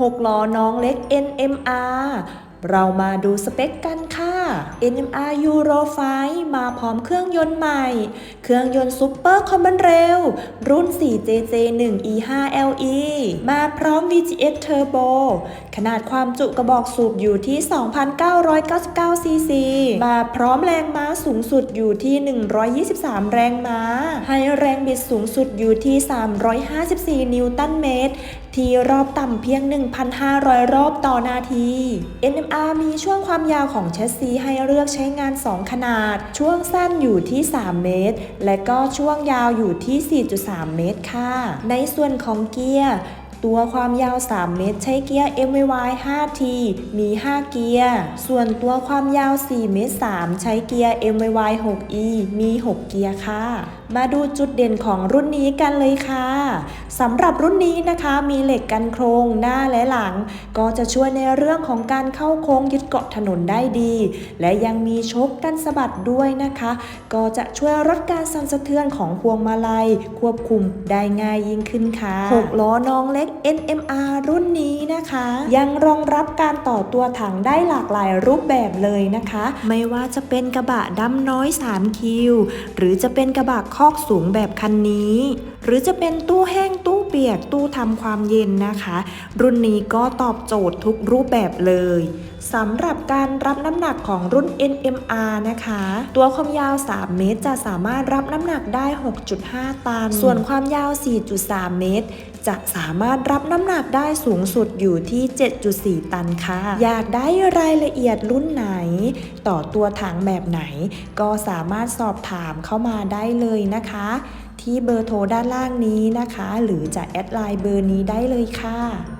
6ล้อน้องเล็ก NMR เรามาดูสเปคกันค่ะ NMR Euro 5 มาพร้อมเครื่องยนต์ใหม่ เครื่องยนต์ซุปเปอร์คอมบันเร็วรุ่น 4JJ1E5LE มาพร้อม VGX Turbo ขนาดความจุกระบอกสูบอยู่ที่ 2,999ซีซีมาพร้อมแรงม้าสูงสุดอยู่ที่ 123 แรงม้า ให้แรงบิดสูงสุดอยู่ที่ 354 นิวตันเมตรที่รอบต่ำเพียง 1,500 รอบต่อนาที NMR มีช่วงความยาวของแชสซีให้เลือกใช้งาน 2 ขนาด ช่วงสั้นอยู่ที่ 3 เมตร และก็ช่วงยาวอยู่ที่ 4.3 เมตรค่ะ ในส่วนของเกียร์ ตัวความยาว 3 เมตร ใช้เกียร์ MVY 5T มี 5 เกียร์ ส่วนตัวความยาว 4 เมตร 3 ใช้เกียร์ MVY 6E มี 6 เกียร์ค่ะ มาดูจุดเด่นของรุ่นนี้กันเลยค่ะสำหรับรุ่นนี้นะคะมีเหล็กกันโครงหน้าและหลัง ก็จะช่วยในเรื่องของการเข้าโค้งยึดเกาะถนนได้ดี และยังมีชคกันสะบัดด้วยนะคะ ก็จะช่วยลดการสั่นสะเทือนของพวงมาลัยควบคุมได้ง่ายยิ่งขึ้นค่ะ6ล้อน้องเล็ก NMR รุ่นนี้นะคะ ยังรองรับการต่อตัวถังได้หลากหลายรูปแบบเลยนะคะ ไม่ว่าจะเป็นกระบะดำน้อย 3 คิว หรือจะเป็นกระบะคอกสูงแบบคันนี้ หรือจะเป็นตู้แห้งตู้เปียกตู้ทำความเย็นนะคะ รุ่นนี้ก็ตอบโจทย์ทุกรูปแบบเลยสำหรับการรับน้ำหนักของรุ่น NMR นะคะ ตัวความยาว 3 เมตร จะสามารถรับน้ำหนักได้ 6.5 ตัน ส่วนความยาว 4.3 เมตร จะสามารถรับน้ำหนักได้สูงสุดอยู่ที่ 7.4 ตันค่ะ อยากได้รายละเอียดรุ่นไหน ต่อตัวถังแบบไหน ก็สามารถสอบถามเข้ามาได้เลยนะคะ ที่เบอร์โทรด้านล่างนี้นะคะ หรือจะแอดไลน์เบอร์นี้ได้เลยค่ะ